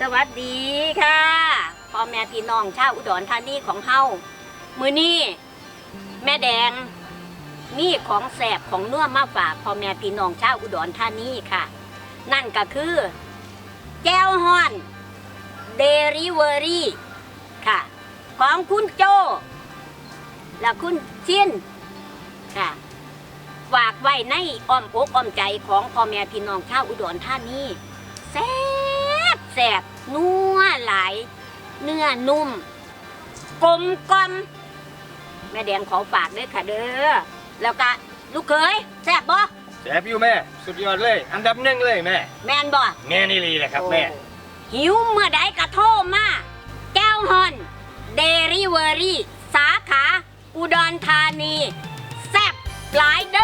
สวัสดีค่ะพ่อแม่พี่น้องชาวอุดรธานีของเฮามือนี้แม่แดงมีของแสบของนัวมาฝากพ่อแม่พี่น้องชาวอุดรธานีค่ะ นั่นก็คือ แก้วฮอนเดริเวอรี่ค่ะ ของคุณโจ และคุณชินค่ะฝากไว้ในอ้อมอกอ้อมใจของพ่อแม่พี่น้องชาวอุดรธานีแซ่ แซ่บนัวหลาย เนื้อนุ่ม กลมกลอมแม่แดงขอฝากด้วยค่ะเด้อแล้วก็ลูกเขยแซ่บบ่แซ่บอยู่แม่ สุดยอดเลย อันดับหนึ่งเลยแม่ แม่นบ่แม่นี่ลีเลยครับแม่โอ้หิวเมื่อใดกระโทรมา แก้วฮอนเดริเวอรี่ สาขา อุดรธานี แซ่บหลายเด้อค่ะเด้อ